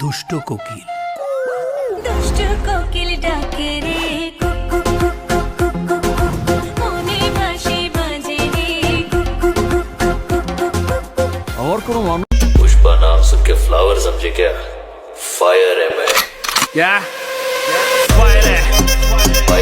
दुष्ट कोकिल दुष्ट कोकिल डाके रे पुष्पा नाम सुन के फ्लावर समझे क्या फायर है मैं क्या फायर है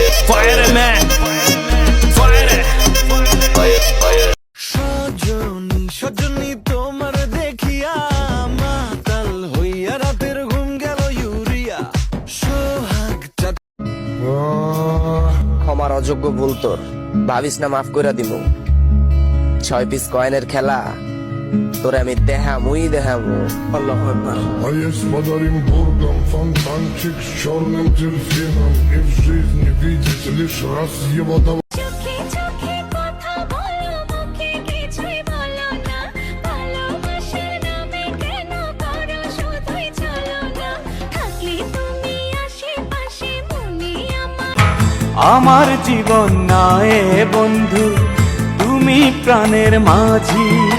ক্ষমার অযোগ্য ভুল তোর ভাবিস না মাফ করে দিমু ছয় পিস কয়েনের খেলা তোরে আমি দেহামুই দেহামু আল্লাহ আকবার А есть под Оренбургом фонтанчик с черным дельфином И в жизни видеть лишь раз его আমার জীবন নায়ে বন্ধু, তুমি প্রাণের মাঝি।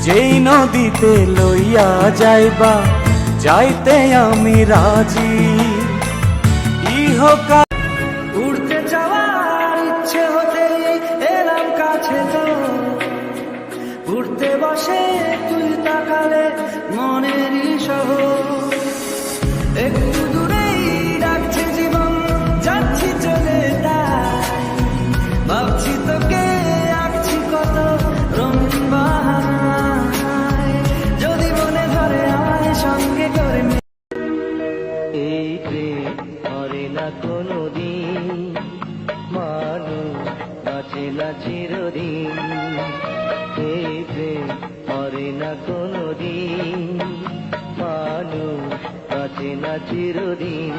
যেই নদীতে লইয়া যাইবা, যাইতে আমি রাজি। ইহকাল উড়তে যাওয়ার কাছে তো। বসে তুই তাকালে মনেরই শহর। না কোনো দিন মানুষ বাঁচে না চিরদিন। এই প্রেম করে না কোনো দিন মানুষ বাঁচে না চিরদিন।